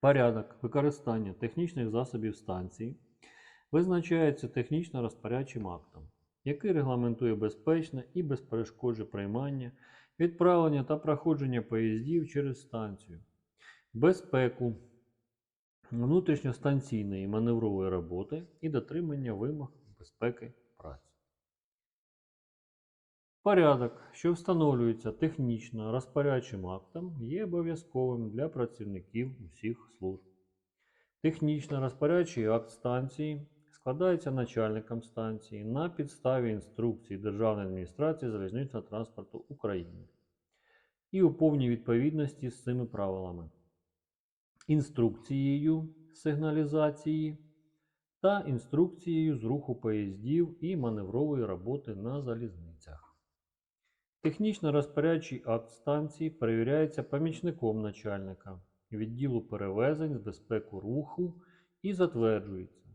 Порядок використання технічних засобів станції визначається технічно розпорядчим актом, який регламентує безпечне і безперешкодне приймання, відправлення та проходження поїздів через станцію, безпеку внутрішньостанційної маневрової роботи і дотримання вимог безпеки праці. Порядок, що встановлюється технічно розпорядчим актом, є обов'язковим для працівників усіх служб. Технічно розпорядчий акт станції складається начальником станції на підставі інструкції Державної адміністрації залізничного транспорту України і у повній відповідності з цими правилами, інструкцією сигналізації та інструкцією з руху поїздів і маневрової роботи на залізницях. Технічно розпорядчий акт станції перевіряється помічником начальника відділу перевезень з безпеку руху і затверджується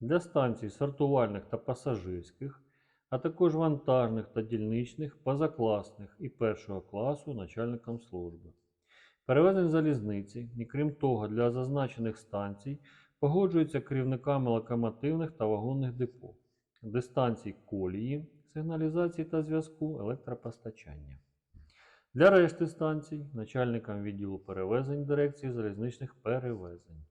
для станцій сортувальних та пасажирських, а також вантажних та дільничних, позакласних і першого класу начальником служби. Перевезень залізниці, і крім того, для зазначених станцій погоджується керівниками локомотивних та вагонних депо, дистанцій колії, сигналізації та зв'язку, електропостачання. Для решти станцій начальникам відділу перевезень дирекції залізничних перевезень.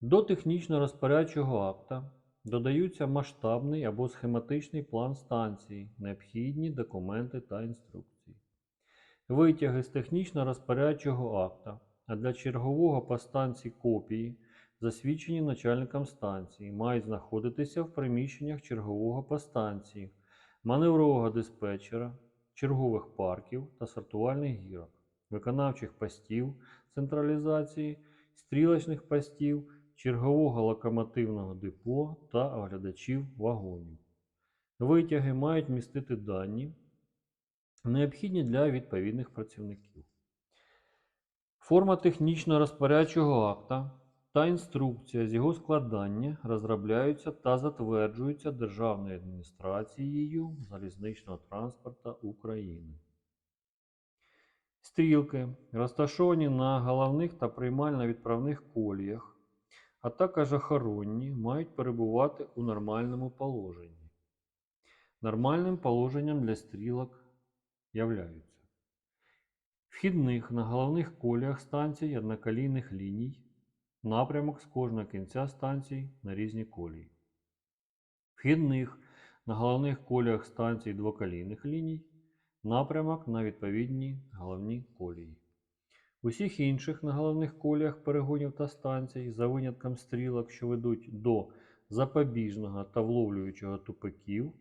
До технічно-розпорядчого акта додаються масштабний або схематичний план станції, необхідні документи та інструкції. Витяги з технічно-розпорядчого акта, а для чергового по станції копії, засвідчені начальником станції, мають знаходитися в приміщеннях чергового по станції, маневрового диспетчера, чергових парків та сортувальних гірок, виконавчих постів централізації, стрілочних постів, чергового локомотивного депо та оглядачів вагонів. Витяги мають містити дані, необхідні для відповідних працівників. Форма технічно-розпорядчого акта та інструкція з його складання розробляються та затверджуються Державною адміністрацією залізничного транспорту України. Стрілки розташовані на головних та приймально-відправних коліях, а також охоронні мають перебувати у нормальному положенні. Нормальним положенням для стрілок являються вхідних на головних коліях станцій одноколійних ліній, напрямок з кожного кінця станцій на різні колії. Вхідних на головних коліях станцій двоколійних ліній, напрямок на відповідні головні колії. Усіх інших на головних коліях перегонів та станцій, за винятком стрілок, що ведуть до запобіжного та вловлюючого тупиків,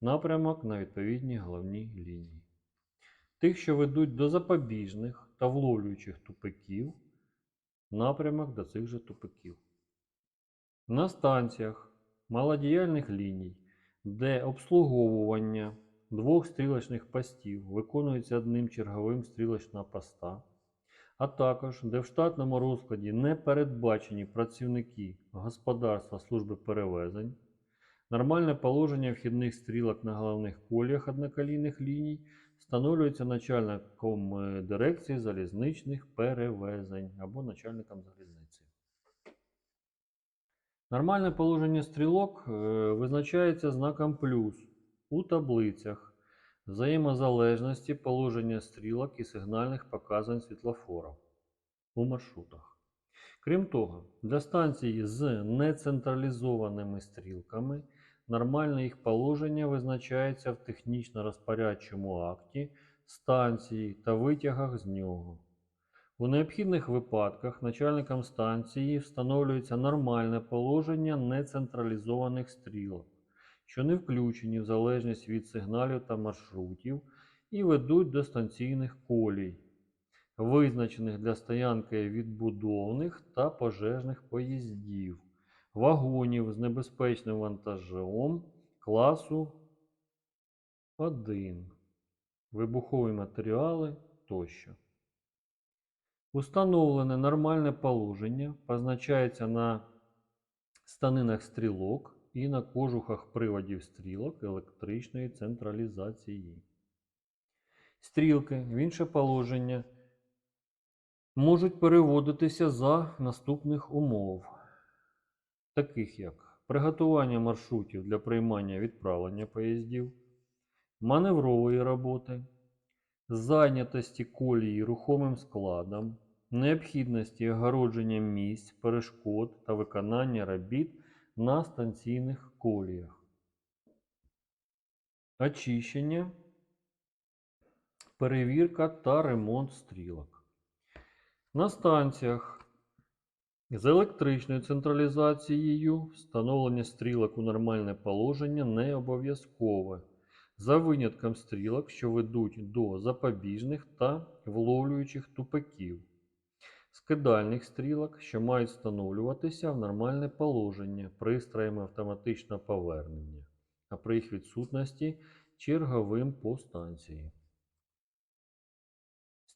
напрямок на відповідні головні лінії. Тих, що ведуть до запобіжних та вловлюючих тупиків, напрямок до цих же тупиків. На станціях малодіяльних ліній, де обслуговування двох стрілочних постів виконується одним черговим стрілочного поста, а також де в штатному розкладі не передбачені працівники господарства служби перевезень, нормальне положення вхідних стрілок на головних коліях одноколійних ліній встановлюється начальником е, дирекції залізничних перевезень або начальником залізниці. Нормальне положення стрілок е, визначається знаком плюс у таблицях взаємозалежності положення стрілок і сигнальних показань світлофорів у маршрутах. Крім того, для станцій з нецентралізованими стрілками нормальне їх положення визначається в технічно-розпорядчому акті станції та витягах з нього. У необхідних випадках начальником станції встановлюється нормальне положення нецентралізованих стрілок, що не включені в залежність від сигналів та маршрутів і ведуть до станційних колій, визначених для стоянки відбудовних та пожежних поїздів, вагонів з небезпечним вантажем класу 1, вибухові матеріали тощо. Установлене нормальне положення позначається на станинах стрілок і на кожухах приводів стрілок електричної централізації. Стрілки в інше положення можуть переводитися за наступних умов, таких як приготування маршрутів для приймання відправлення поїздів, маневрової роботи, зайнятості колії рухомим складом, необхідності огородження місць, перешкод та виконання робіт на станційних коліях, очищення, перевірка та ремонт стрілок. На станціях з електричною централізацією встановлення стрілок у нормальне положення не обов'язкове, за винятком стрілок, що ведуть до запобіжних та вловлюючих тупиків, скидальних стрілок, що мають встановлюватися в нормальне положення пристроями автоматичного повернення, а при їх відсутності черговим по станції.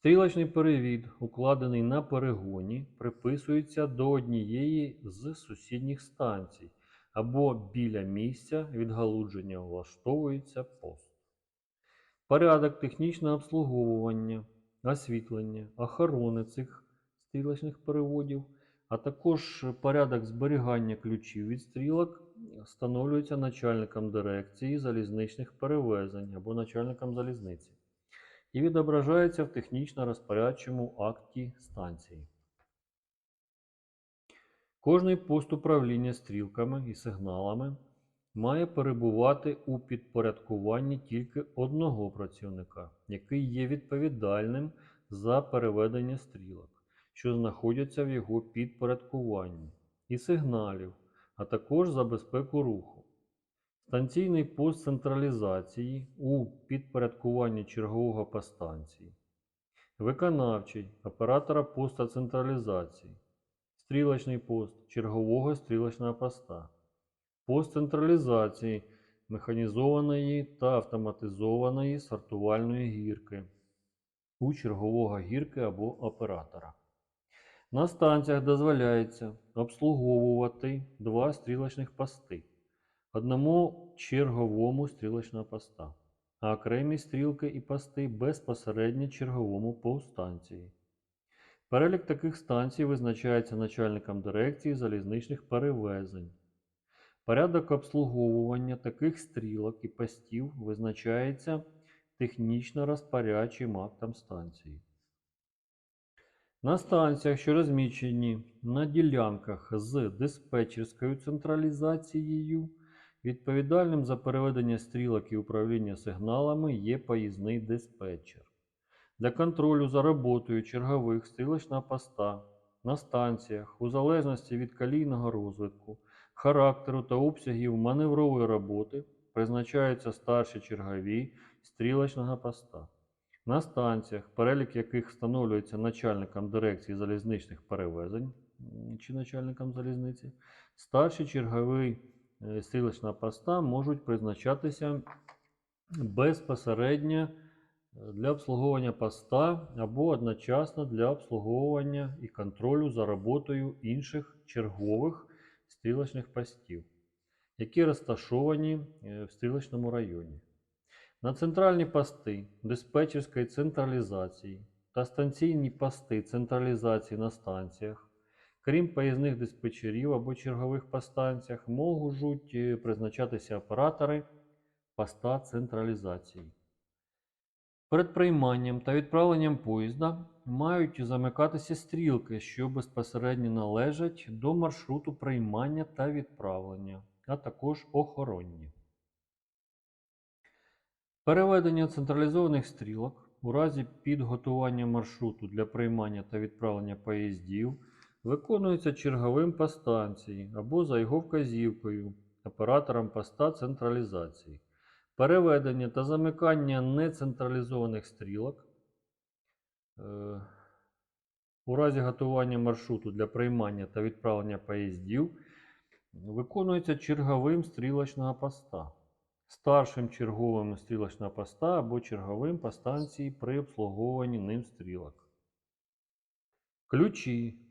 Стрілочний перевід, укладений на перегоні, приписується до однієї з сусідніх станцій або біля місця відгалудження влаштовується пост. Порядок технічного обслуговування, освітлення, охорони цих стрілочних переводів, а також порядок зберігання ключів від стрілок встановлюється начальником дирекції залізничних перевезень або начальником залізниці і відображається в технічно-розпорядчому акті станції. Кожний пост управління стрілками і сигналами має перебувати у підпорядкуванні тільки одного працівника, який є відповідальним за переведення стрілок, що знаходяться в його підпорядкуванні, і сигналів, а також за безпеку руху. Станційний пост централізації у підпорядкуванні чергового по станції. Виконавчий оператора поста централізації. Стрілочний пост чергового стрілочного поста. Пост централізації механізованої та автоматизованої сортувальної гірки у чергового гірки або оператора. На станціях дозволяється обслуговувати два стрілочних пости одному черговому стрілочного поста, а окремі стрілки і пости безпосередньо черговому по станції. Перелік таких станцій визначається начальником дирекції залізничних перевезень. Порядок обслуговування таких стрілок і постів визначається технічно розпорядчим актом станції. На станціях, що розміщені на ділянках з диспетчерською централізацією, Відповідальним за переведення стрілок і управління сигналами є поїзний диспетчер. Для контролю за роботою чергових стрілочного поста на станціях, у залежності від калійного розвитку, характеру та обсягів маневрової роботи призначаються старші чергові стрілочного поста. На станціях, перелік яких встановлюється начальником дирекції залізничних перевезень чи начальником залізниці, старший черговий Е, стрілочного поста можуть призначатися безпосередньо е, для обслуговування поста або одночасно для обслуговування і контролю за роботою інших чергових стрілочних постів, які розташовані е, в стрілочному районі. На центральні пости диспетчерської централізації та станційні пости централізації на станціях Крім поїзних диспетчерів або чергових по станціях, можуть призначатися оператори поста централізації. Перед прийманням та відправленням поїзда мають замикатися стрілки, що безпосередньо належать до маршруту приймання та відправлення, а також охоронні. Переведення централізованих стрілок у разі підготування маршруту для приймання та відправлення поїздів виконується черговим по станції або за його вказівкою оператором поста централізації. Переведення та замикання нецентралізованих стрілок. Е, у разі готування маршруту для приймання та відправлення поїздів виконується черговим стрілочного поста, старшим черговим стрілочного поста або черговим по станції при обслуговуванні ним стрілок. Ключі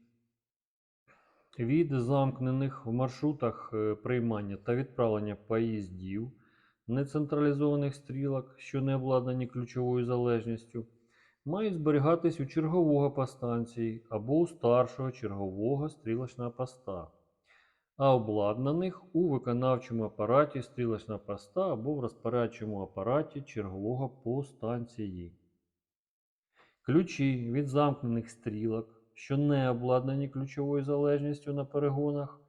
від замкнених в маршрутах е, приймання та відправлення поїздів нецентралізованих стрілок, що не обладнані ключовою залежністю, мають зберігатись у чергового по станції або у старшого чергового стрілочного поста, а обладнаних у виконавчому апараті стрілочного поста або в розпорядчому апараті чергового по станції. Ключі від замкнених стрілок, що не обладнані ключовою залежністю на перегонах,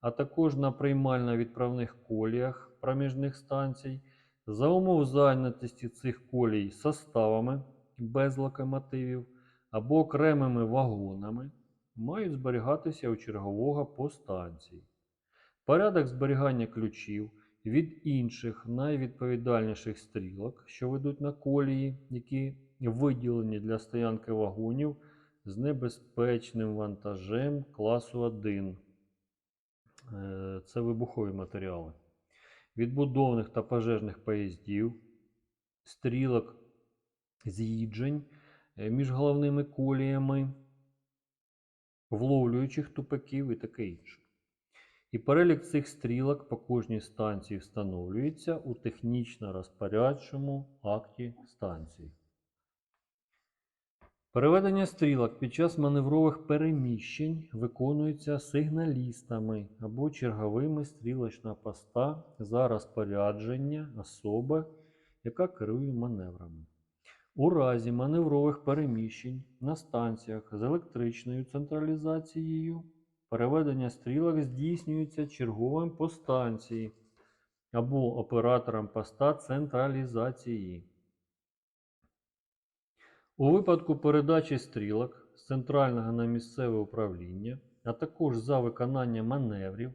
а також на приймально-відправних коліях проміжних станцій, за умов зайнятості цих колій составами без локомотивів або окремими вагонами, мають зберігатися у чергового по станції. Порядок зберігання ключів від інших найвідповідальніших стрілок, що ведуть на колії, які виділені для стоянки вагонів з небезпечним вантажем класу 1. Е, Це вибухові матеріали. Відбудовних та пожежних поїздів, стрілок з'їджень е, між головними коліями, вловлюючих тупиків і таке інше. І перелік цих стрілок по кожній станції встановлюється у технічно розпорядчому акті станції. Переведення стрілок під час маневрових переміщень виконується сигналістами або черговими стрілочного поста за розпорядження особи, яка керує маневрами. У разі маневрових переміщень на станціях з електричною централізацією переведення стрілок здійснюється черговим по станції або оператором поста централізації. У випадку передачі стрілок з центрального на місцеве управління, а також за виконання маневрів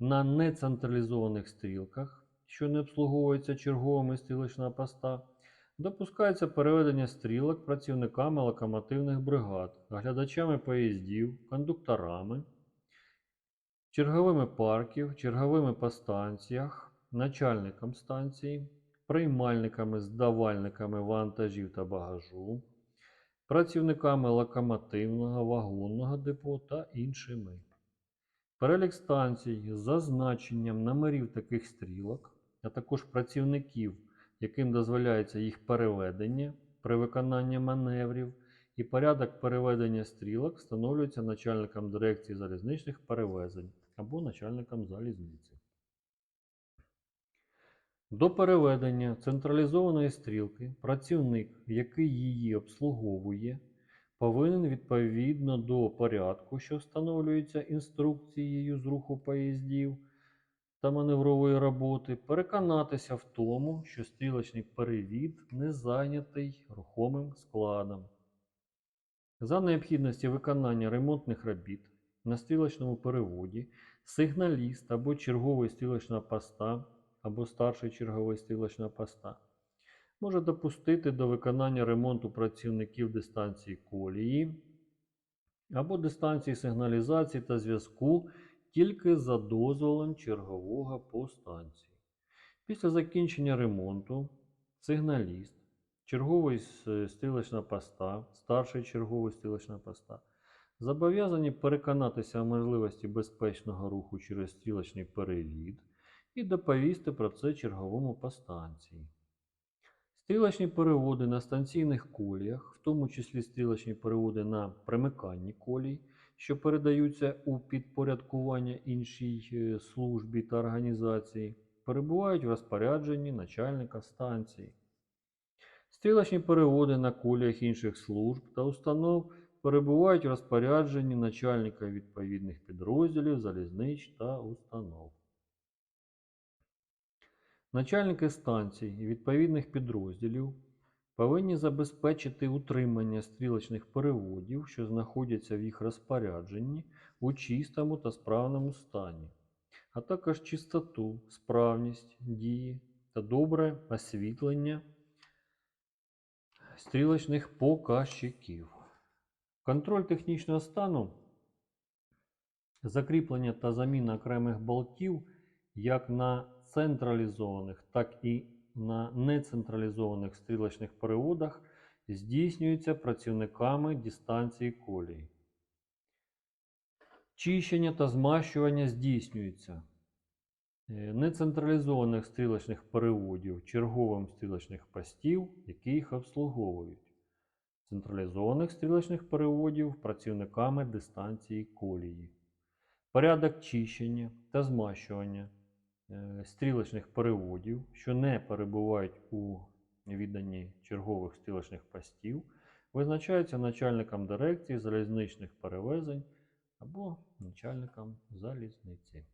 на нецентралізованих стрілках, що не обслуговуються черговими стрілочного поста, допускається переведення стрілок працівниками локомотивних бригад, оглядачами поїздів, кондукторами, черговими парків, черговими по станціях, начальником станції, приймальниками, здавальниками вантажів та багажу, працівниками локомотивного, вагонного депо та іншими. Перелік станцій з зазначенням номерів таких стрілок, а також працівників, яким дозволяється їх переведення при виконанні маневрів, і порядок переведення стрілок встановлюється начальником дирекції залізничних перевезень або начальником залізниці. До переведення централізованої стрілки працівник, який її обслуговує, повинен відповідно до порядку, що встановлюється інструкцією з руху поїздів та маневрової роботи, переконатися в тому, що стрілочний перевід не зайнятий рухомим складом. За необхідності виконання ремонтних робіт на стрілочному переводі сигналіст або черговий стрілочного поста або старший черговий стрілочного поста може допустити до виконання ремонту працівників дистанції колії або дистанції сигналізації та зв'язку тільки за дозволом чергового по станції. Після закінчення ремонту сигналіст, черговий з стрілочного поста, старший черговий стрілочного поста зобов'язані переконатися в можливості безпечного руху через стрілочний перевід і доповісти про це черговому по станції. Стрілочні переводи на станційних коліях, в тому числі стрілочні переводи на примиканні колій, що передаються у підпорядкування іншій е, службі та організації, перебувають в розпорядженні начальника станції. Стрілочні переводи на коліях інших служб та установ перебувають в розпорядженні начальника відповідних підрозділів, залізнич та установ. Начальники станцій і відповідних підрозділів повинні забезпечити утримання стрілочних переводів, що знаходяться в їх розпорядженні, у чистому та справному стані, а також чистоту, справність дії та добре освітлення стрілочних показчиків. Контроль технічного стану, закріплення та заміна окремих болтів як на централізованих, так і на нецентралізованих стрілочних переводах здійснюється працівниками дистанції колії. Чищення та змащування здійснюється е, нецентралізованих стрілочних переводів черговим стрілочних постів, які їх обслуговують. централізованих стрілочних переводів працівниками дистанції колії. Порядок чищення та змащування стрілочних переводів, що не перебувають у відданні чергових стрілочних постів, визначаються начальником дирекції залізничних перевезень або начальником залізниці.